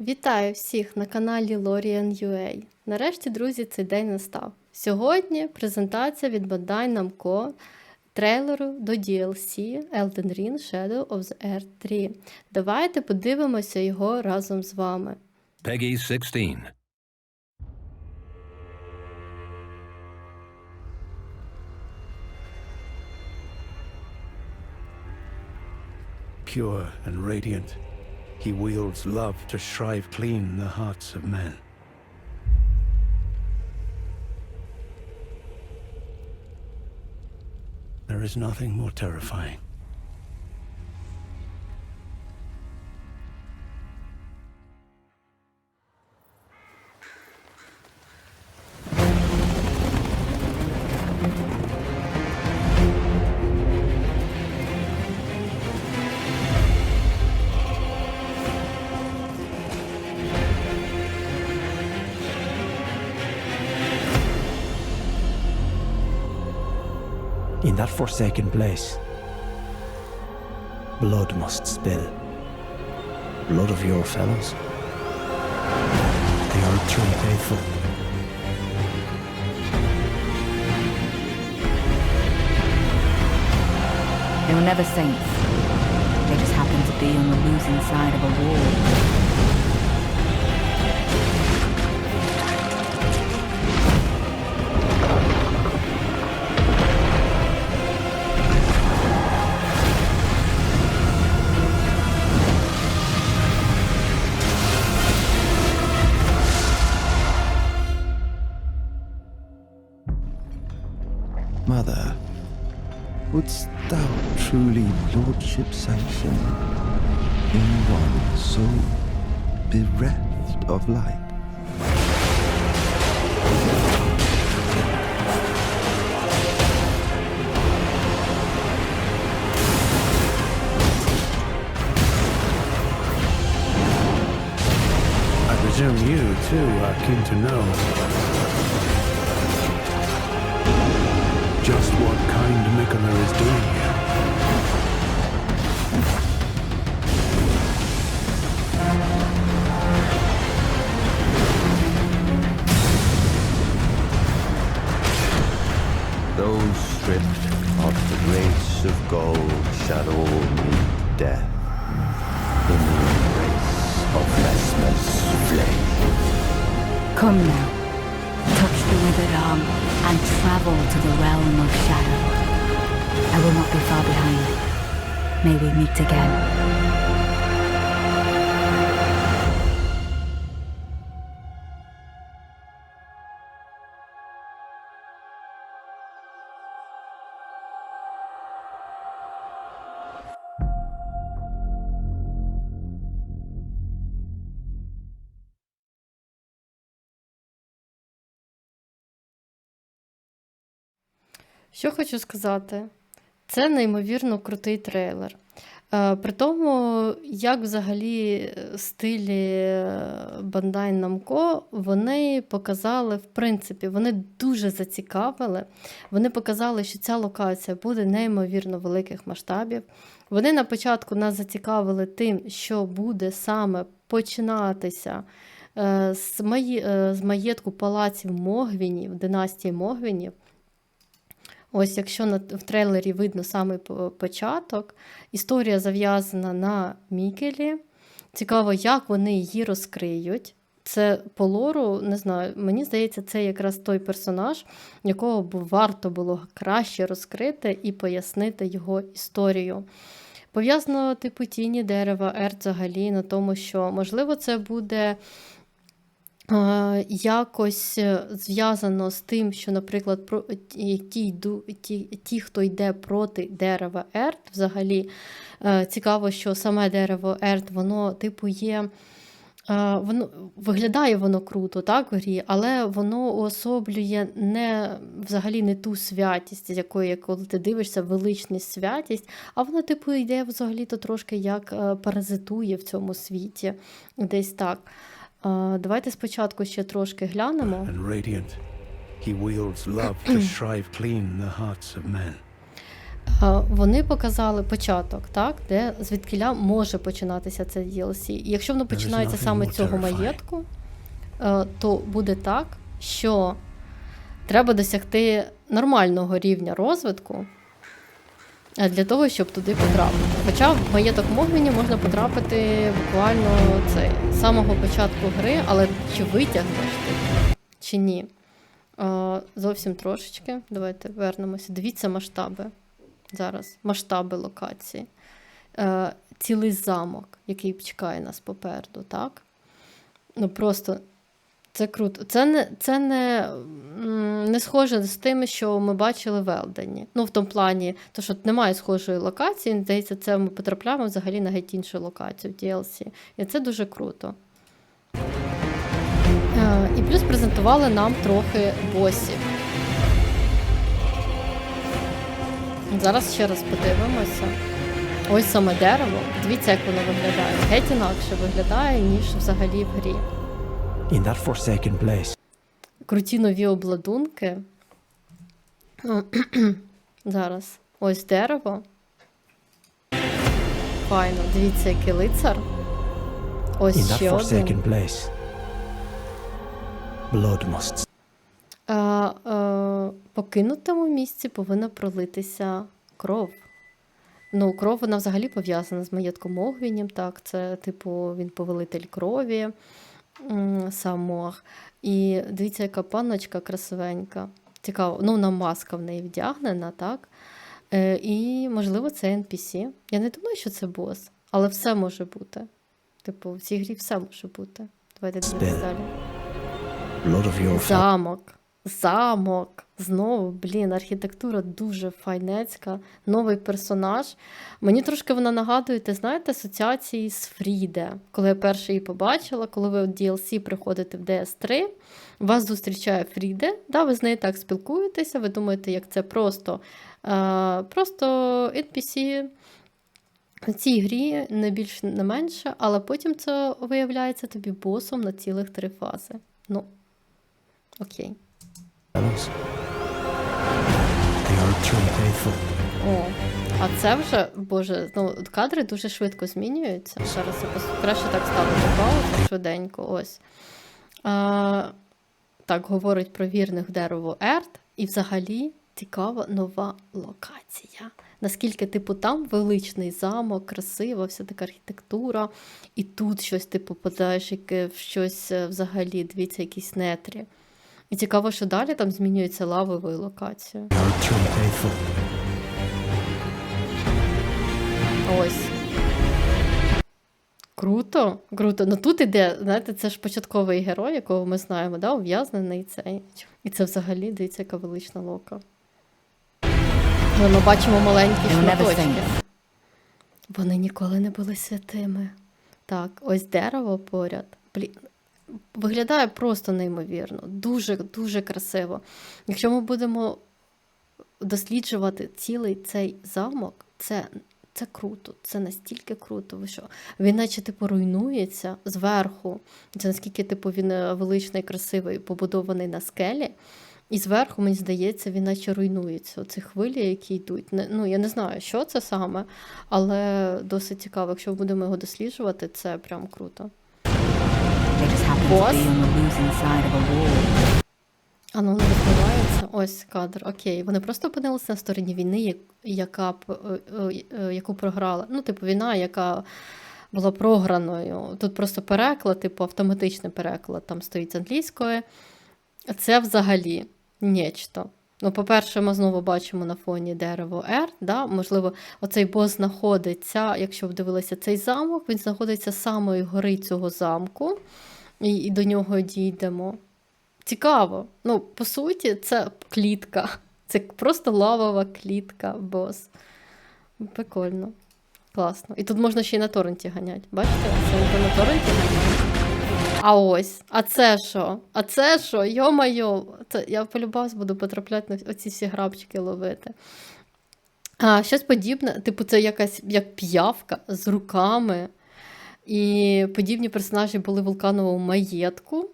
Вітаю всіх на каналі Lorien UA. Нарешті, друзі, цей день настав. Сьогодні презентація від Bandai Namco трейлеру до DLC Elden Ring Shadow of the Earth 3. Давайте подивимося його разом з вами. Peggy 16. Pure and radiant, he wields love to shrive clean the hearts of men. There is nothing more terrifying. That forsaken place, blood must spill. Blood of your fellows. They are Tree faithful. They were never saints. They just happened to be on the losing side of a war. Lordship sanction in one so bereft of light? I presume you, too, are keen to know Come now, touch the withered arm, and travel to the realm of shadow. I will not be far behind. May we meet again. Що хочу сказати, це неймовірно крутий трейлер. Е, При тому, як взагалі е, стилі е, Bandai Namco, вони показали, в принципі, вони дуже зацікавили. Вони показали, що ця локація буде неймовірно великих масштабів. Вони на початку нас зацікавили тим, що буде саме починатися е, е, з маєтку палаців Могвінів, династії Могвінів. Ось, якщо в трейлері видно саме початок, історія зав'язана на Мікелі. Цікаво, як вони її розкриють. Це по лору, не знаю, мені здається, це якраз той персонаж, якого б варто було краще розкрити і пояснити його історію. Пов'язано типу тіні дерева, ерт взагалі на тому, що можливо це буде якось е, зв'язано з тим, що, наприклад, ті, ті, ті, хто йде проти дерева Ерт, взагалі е, цікаво, що саме дерево Ерт, воно, типу, є. е, Воно виглядає воно круто, так, в грі, але воно уособлює не взагалі не ту святість, з якої, коли ти дивишся, величність святість, а воно, типу, йде взагалі-то трошки як е, паразитує в цьому світі. Десь так. Давайте спочатку ще трошки глянемо. And radiant, he wields love to shrive clean the hearts of men. А, Вони показали початок, так, де звідкиля може починатися це DLC. І якщо воно починається nothing саме more цього terrifying. маєтку, е, то буде так, що треба досягти нормального рівня розвитку для того, щоб туди потрапити. Хоча в маєток Могвіні можна потрапити буквально це, з самого початку гри, але чи витягнеш ти, чи ні. Е, Зовсім трошечки. Давайте вернемося. Дивіться масштаби зараз. Масштаби локації. Е, Цілий замок, який чекає нас попереду, так? Ну просто це круто. Це не, це не, не схоже з тим, що ми бачили в Елдені. Ну, в тому плані, то, що немає схожої локації, здається, це ми потрапляємо взагалі на геть іншу локацію в DLC. І це дуже круто. Е, І плюс презентували нам трохи босів. Зараз ще раз подивимося. Ось саме дерево. Дивіться, як воно виглядає. Геть інакше виглядає, ніж взагалі в грі. In that forsaken place, Круті нові обладунки. Зараз. Ось дерево. Файно. Дивіться, який лицар. in Ось that ще один. place, blood must А, е, покинутому місці повинна пролитися кров. Ну, кров вона взагалі пов'язана з маєтком Огвінім, так, це, типу, він повелитель крові, м. І дивіться, яка панночка красивенька. Цікаво, ну, вона маска в неї вдягнена, так? Е, і, можливо, це NPC. Я не думаю, що це бос, але все може бути. Типу, в цій грі все може бути. Давайте дивимося далі. Замок. Замок. Знову, блін, архітектура дуже файнецька, новий персонаж. Мені трошки вона нагадує, ти знаєте, асоціації з Фріде. Коли я перше її побачила, коли ви в DLC приходите в DS3, вас зустрічає Фріде, да, ви з нею так спілкуєтеся, ви думаєте, як це просто, е, просто NPC в цій грі не більше, не менше, але потім це виявляється тобі босом на цілих три фази. Ну, окей. О, а це вже, боже, ну кадри дуже швидко змінюються. Зараз я краще так ставити паузу швиденько. Ось. А, так говорить про вірних дерево Ерт, і взагалі цікава нова локація. Наскільки, типу, там величний замок, красива, вся така архітектура, і тут щось, типу, яке в щось е, взагалі, дивіться, якісь нетрі. І цікаво, що далі там змінюється лавовою локацією. Ось. Круто, круто. Ну тут іде, знаєте, це ж початковий герой, якого ми знаємо, да, ув'язнений цей. І це взагалі, дивіться, яка велична лока. Ну, Ми бачимо маленькі шматочки. Вони ніколи не були святими. Так, ось дерево поряд. Блін. Виглядає просто неймовірно, дуже, дуже красиво. Якщо ми будемо досліджувати цілий цей замок, це, це круто, це настільки круто. Що? Він наче типу руйнується зверху. Це наскільки типу, він е, величний, красивий, побудований на скелі. І зверху, мені здається, він наче руйнується. Оці хвилі, які йдуть. Ну, я не знаю, що це саме, але досить цікаво. Якщо будемо його досліджувати, це прям круто. War. А ну не відбувається. Ось кадр. Окей. Вони просто опинилися на стороні війни, яка п- е, е, яку програла. Ну, типу, війна, яка була програною. Тут просто переклад, типу автоматичний переклад, там стоїть з англійської. Це взагалі нечто. Ну, по-перше, ми знову бачимо на фоні дерево R, да? можливо, оцей бос знаходиться, якщо ви дивилися цей замок, він знаходиться з самої гори цього замку, і, і до нього дійдемо. Цікаво. Ну, по суті, це клітка. Це просто лавова клітка, бос. Прикольно. Класно. І тут можна ще й на торренті ганяти. Бачите? Це на торренті ганяти. А ось, а це що? А це що? Йо-майо, це я полюбас буду потрапляти на оці всі грабчики ловити. А, щось подібне, типу, це якась як п'явка з руками. І подібні персонажі були в вулкановому маєтку.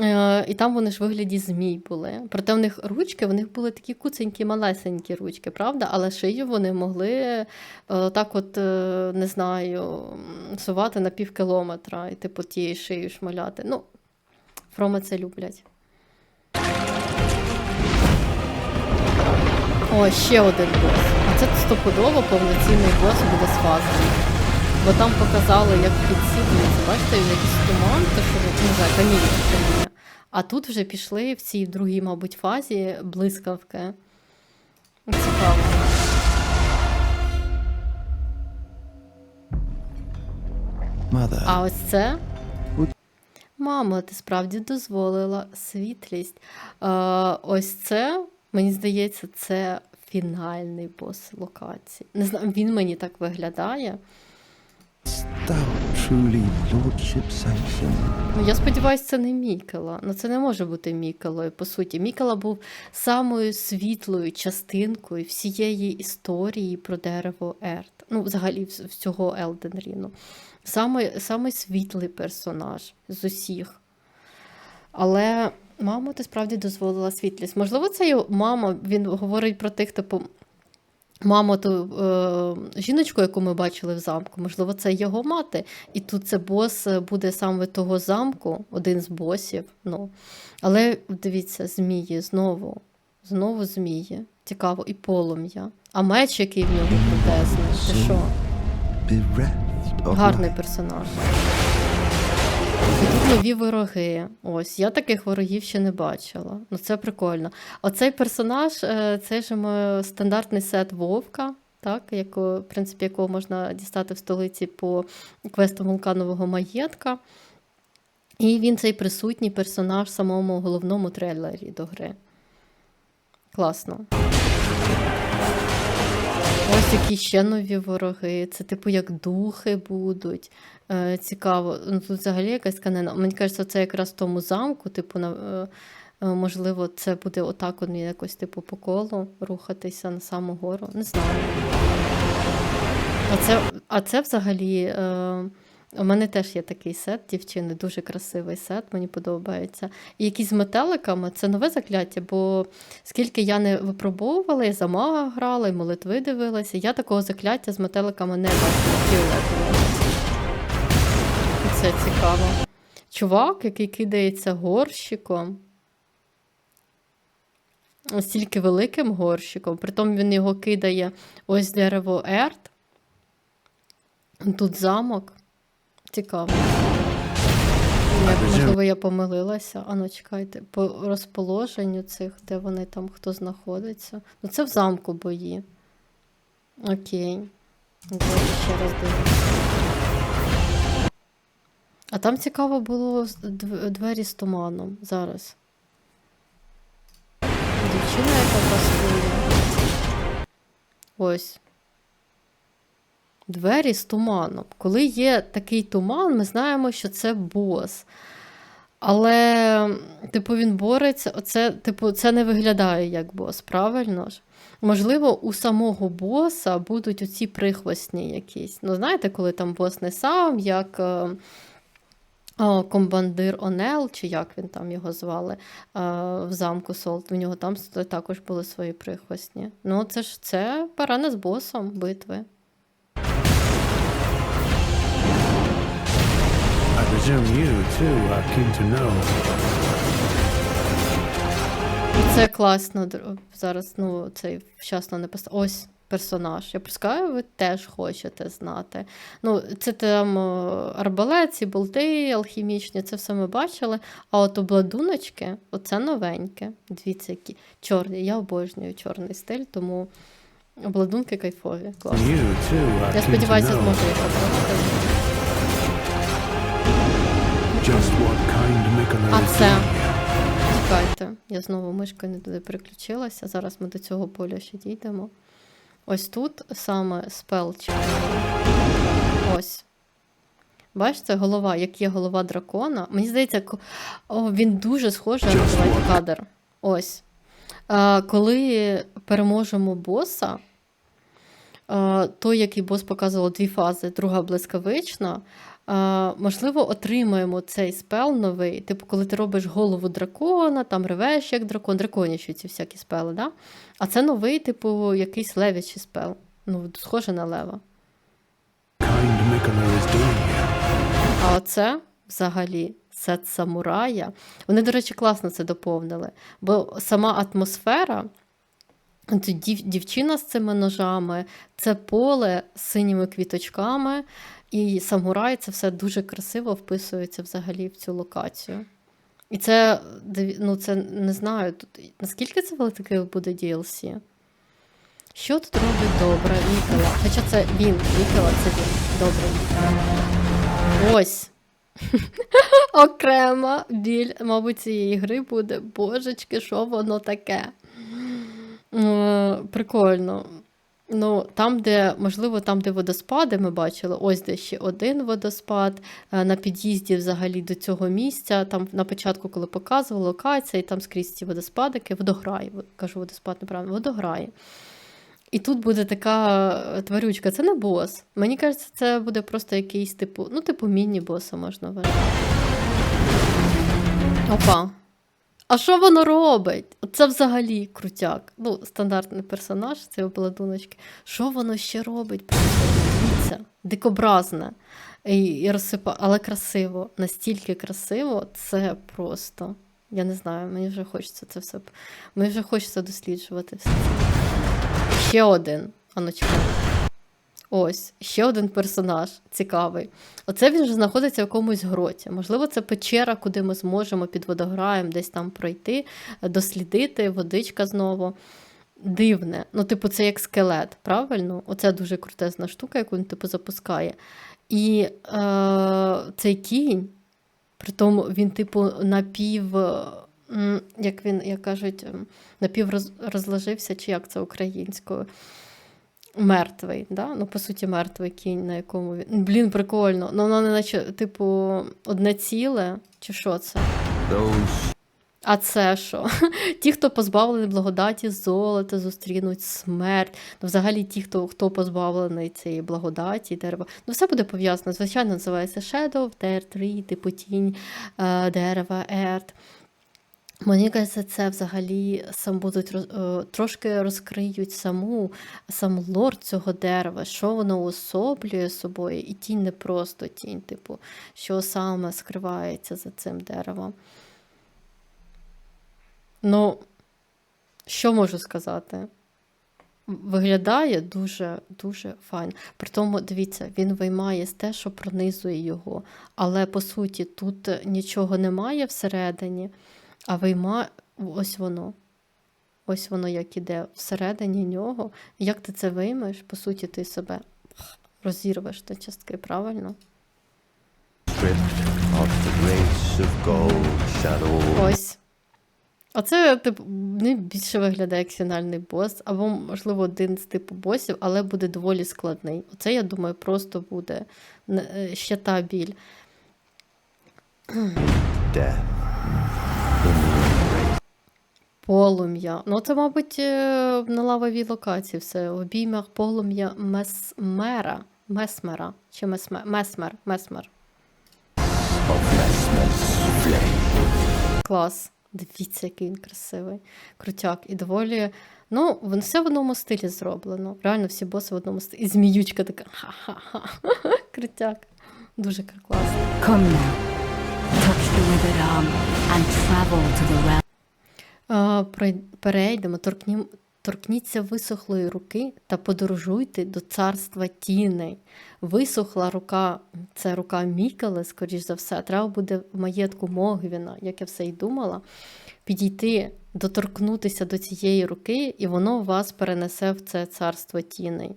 Е, І там вони ж вигляді змій були. Проте в них ручки, в них були такі куценькі, малесенькі ручки, правда? Але шию вони могли е, так, от, е, не знаю, сувати на пів кілометра і типу тією шиєю шмаляти. Ну, фроми це люблять. О, ще один бос. А це стопудово повноцінний бос буде з фазами. Бо там показали, як підсідлюється. Бачите, він якийсь туман, то що не знаю, каміння каміння. А тут вже пішли в цій другій, мабуть, фазі блискавки. Цікаво. Mother, А ось це. Мамо, ти справді дозволила світлість. Е, ось це, мені здається, це фінальний бос локації. Не знаю, він мені так виглядає. Ну, я сподіваюся, це не Мікела. Ну, це не може бути Мікелою, по суті. Мікела був самою світлою частинкою всієї історії про дерево Ерт. Ну, взагалі, всього Елден Ріну. Саме, саме світлий персонаж з усіх. Але мама, ти справді дозволила світлість. Можливо, це його мама, він говорить про тих, типу. Маму ту е, жіночку, яку ми бачили в замку, можливо, це його мати. І тут це бос е, буде саме того замку, один з босів. Ну. Але дивіться, змії знову, знову змії. Цікаво, і полум'я. А меч, який в нього крутезний. Ти що? Гарний персонаж. Тут нові вороги. Ось, я таких ворогів ще не бачила. Ну це прикольно. Оцей персонаж, е, це ж е, стандартний сет Вовка, так, якого, в принципі, якого можна дістати в столиці по квесту вулканового маєтка. І він цей присутній персонаж в самому головному трейлері до гри. Класно. Які ще нові вороги. Це, типу, як духи будуть. Е, цікаво. Ну, тут взагалі якась канена. Мені кажеться, це якраз в тому замку, типу, на, е, е, можливо, це буде отак от якось, типу, по колу рухатися на саму гору. Не знаю. А це, а це взагалі. Е, у мене теж є такий сет, дівчини, дуже красивий сет, мені подобається. І якісь з метеликами це нове закляття, бо скільки я не випробовувала, я за мага грала, і молитви дивилася, я такого закляття з метеликами не бачила Це цікаво. Чувак, який кидається горщиком. Стільки великим горщиком, притом він його кидає ось дерево Ерт. Тут замок. Цікаво. Як, можливо, я помилилася. А ну чекайте, по розположенню цих, де вони там, хто знаходиться. Ну, це в замку бої. Окей. Давайте ще раз дивимося. А там цікаво було двері з туманом зараз. Дівчина, яка пастує. Ось. Двері з туманом. Коли є такий туман, ми знаємо, що це бос. Але, типу, він бореться. Оце, типу, це не виглядає як бос, правильно ж? Можливо, у самого боса будуть оці прихвостні якісь. Ну, знаєте, коли там бос не сам, як е, о, комбандир Онел, чи як він там його звали, е, в замку Солт. В нього там також були свої прихвостні. Ну, це ж це парана з босом битви. Presume you, too, are keen to know. Це класно зараз, ну, цей вчасно не пос... Ось персонаж. Я пускаю, ви теж хочете знати. Ну, це там о, арбалет, болти алхімічні, це все ми бачили. А от обладуночки, оце новеньке. Дивіться, які чорні. Я обожнюю чорний стиль, тому обладунки кайфові. Клас. You, too, are Я сподіваюся, зможу їх отримати. А це? Чекайте, я знову мишкою не туди переключилася. Зараз ми до цього поля ще дійдемо. Ось тут саме спел Ось. Бачите, голова, як є голова дракона. Мені здається, о, він дуже схожий. Давайте кадр. Ось. А, коли переможемо боса, а, той, який бос показував дві фази, друга блискавична, можливо, отримаємо цей спел новий. Типу, коли ти робиш голову дракона, там ревеш як дракон, драконячі ці всякі спели, да? А це новий, типу, якийсь левячий спел. Ну, схоже на лева. А оце взагалі сет самурая. Вони, до речі, класно це доповнили. Бо сама атмосфера, дів, дівчина з цими ножами, це поле з синіми квіточками, і самурай це все дуже красиво вписується взагалі в цю локацію. І це, ну, це не знаю, тут, наскільки це велике буде DLC? Що тут робить добре Нікола? Хоча це він, Нікола це він. Добре. Ось. Окрема біль, мабуть, цієї гри буде. Божечки, що воно таке? Е, Прикольно. Ну, там, де, можливо, там, де водоспади, ми бачили, ось де ще один водоспад. е, На під'їзді взагалі до цього місця. Там на початку, коли показували локація, і там скрізь ці водоспадики, водограй, кажу водоспад неправильно, водограй. І тут буде така е, тварючка. Це не бос. Мені кажеться, це буде просто якийсь типу, ну, типу, міні-боса можна вважати. Опа. А що воно робить? Це взагалі крутяк. Ну, стандартний персонаж, це обладуночки. Що воно ще робить? Дикобразне. І, і розсипа... Але красиво. Настільки красиво, це просто. Я не знаю, мені вже хочеться це все. Мені вже хочеться досліджувати все. Ще один. А ну. Ось, ще один персонаж цікавий. Оце він вже знаходиться в якомусь гроті. Можливо, це печера, куди ми зможемо під водограєм десь там пройти, дослідити, водичка знову. Дивне. Ну, типу, це як скелет, правильно? Оце дуже крутезна штука, яку він типу запускає. І е, цей кінь, при тому він, типу, напів. Як він, як кажуть, м, напів роз, розложився, чи як це українською. Мертвий, да? ну, по суті, мертвий кінь, на якому він. Блін, прикольно. Ну, воно не наче, типу, одне ціле, чи що це? А це що? Ті, хто позбавлений благодаті золота, зустрінуть смерть. Ну, взагалі, ті, хто, хто позбавлений цієї благодаті, дерева. Ну, все буде пов'язано. Звичайно, називається Shadow, Tear 3, типу тінь е, дерева, Earth. Мені кажеться, це взагалі сам будуть е, трошки розкриють саму сам лорд цього дерева, що воно уособлює собою, і тінь не просто тінь, типу, що саме скривається за цим деревом. Ну, що можу сказати? Виглядає дуже дуже файно. При тому, дивіться, він виймає з те, що пронизує його. Але по суті, тут нічого немає всередині, а вийма ось воно. Ось воно як іде всередині нього. Як ти це виймеш, по суті, ти себе розірвеш на частки, правильно? Ось. Оце, типу, не більше виглядає як фінальний бос, або, можливо, один з типу босів, але буде доволі складний. Оце, я думаю, просто буде е, ще та біль. death Полум'я. Ну, це, мабуть, е, на лавовій локації все. В обіймах полум'я месмера. Месмера. Чи месмер? Месмер. Клас. Дивіться, який він красивий. Крутяк. І доволі. Ну, воно все в одному стилі зроблено. Реально всі боси в одному стилі. І зміючка така. Ха-ха-ха. Крутяк. Дуже класно. Come now. Touch the withered arm and travel to the realm. Перейдемо, торкнім, торкніться висохлої руки та подорожуйте до царства тіней. Висохла рука, це рука Мікеле, скоріш за все, треба буде в маєтку Могвіна, як я все й думала, підійти, доторкнутися до цієї руки, і воно вас перенесе в це царство тіней.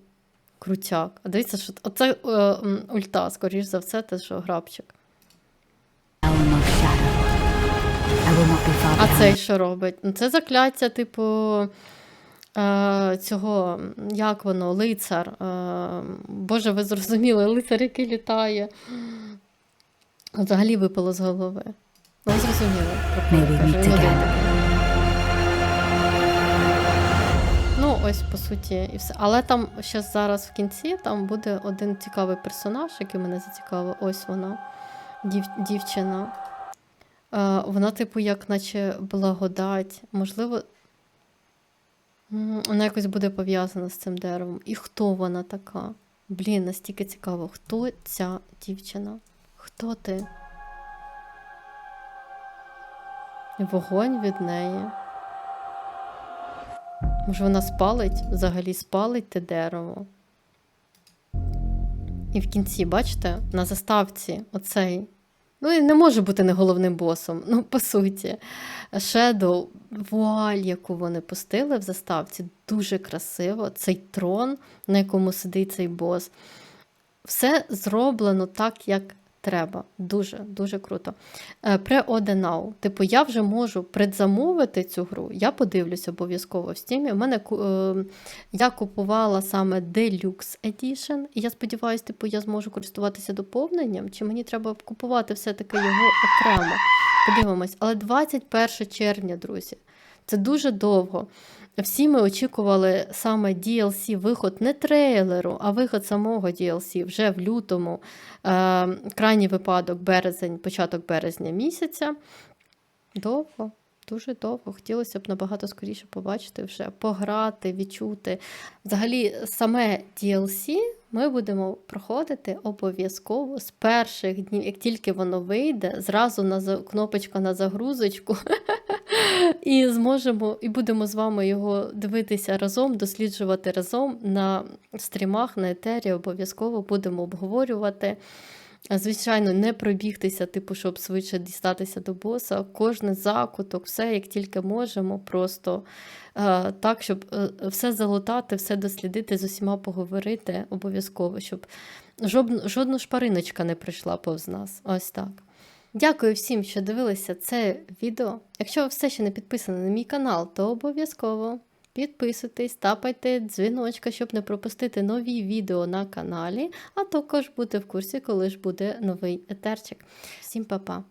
Крутяк. А дивіться, що оце е, ульта, скоріш за все, те, що грабчик. Цей що робить? Ну, це закляття, типу, е, цього, як воно, лицар. Е, Боже, ви зрозуміли, лицар, який літає. Взагалі випало з голови. Ну, зрозуміли. Ну, ось по суті і все. Але там ще зараз в кінці там буде один цікавий персонаж, який мене зацікавив. Ось вона, дів, дівчина. Е, вона, типу, як наче благодать. Можливо, вона якось буде пов'язана з цим деревом. І хто вона така? Блін, настільки цікаво, хто ця дівчина? Хто ти? Вогонь від неї. Може, вона спалить, взагалі спалить те дерево. І в кінці, бачите, на заставці оцей. Ну, він не може бути не головним босом. Ну, по суті, Шедоу, вуаль, яку вони пустили в заставці, дуже красиво. Цей трон, на якому сидить цей бос. Все зроблено так, як треба. Дуже, дуже круто. Е, Pre-order now. Типу, я вже можу предзамовити цю гру. Я подивлюся обов'язково в стімі. У мене е, я купувала саме Deluxe Edition, і я сподіваюся, типу, я зможу користуватися доповненням, чи мені треба купувати все-таки його окремо. Подивимось. Але 21 червня, друзі, це дуже довго. Всі ми очікували саме DLC, виход не трейлеру, а виход самого DLC вже в лютому, е, крайній випадок, березень, початок березня місяця. Довго, дуже довго. Хотілося б набагато скоріше побачити вже, пограти, відчути. Взагалі, саме DLC ми будемо проходити обов'язково з перших днів, як тільки воно вийде, зразу на кнопочка на загрузочку. І зможемо, і будемо з вами його дивитися разом, досліджувати разом на стрімах, на етері. Обов'язково будемо обговорювати. Звичайно, не пробігтися, типу, щоб швидше дістатися до боса. Кожен закуток, все як тільки можемо, просто е, так, щоб е, все залутати, все дослідити, з усіма поговорити обов'язково, щоб жодна, шпариночка не прийшла повз нас. Ось так. Дякую всім, що дивилися це відео. Якщо ви все ще не підписані на мій канал, то обов'язково підписуйтесь, тапайте дзвіночка, щоб не пропустити нові відео на каналі, а також бути в курсі, коли ж буде новий етерчик. Всім па-па!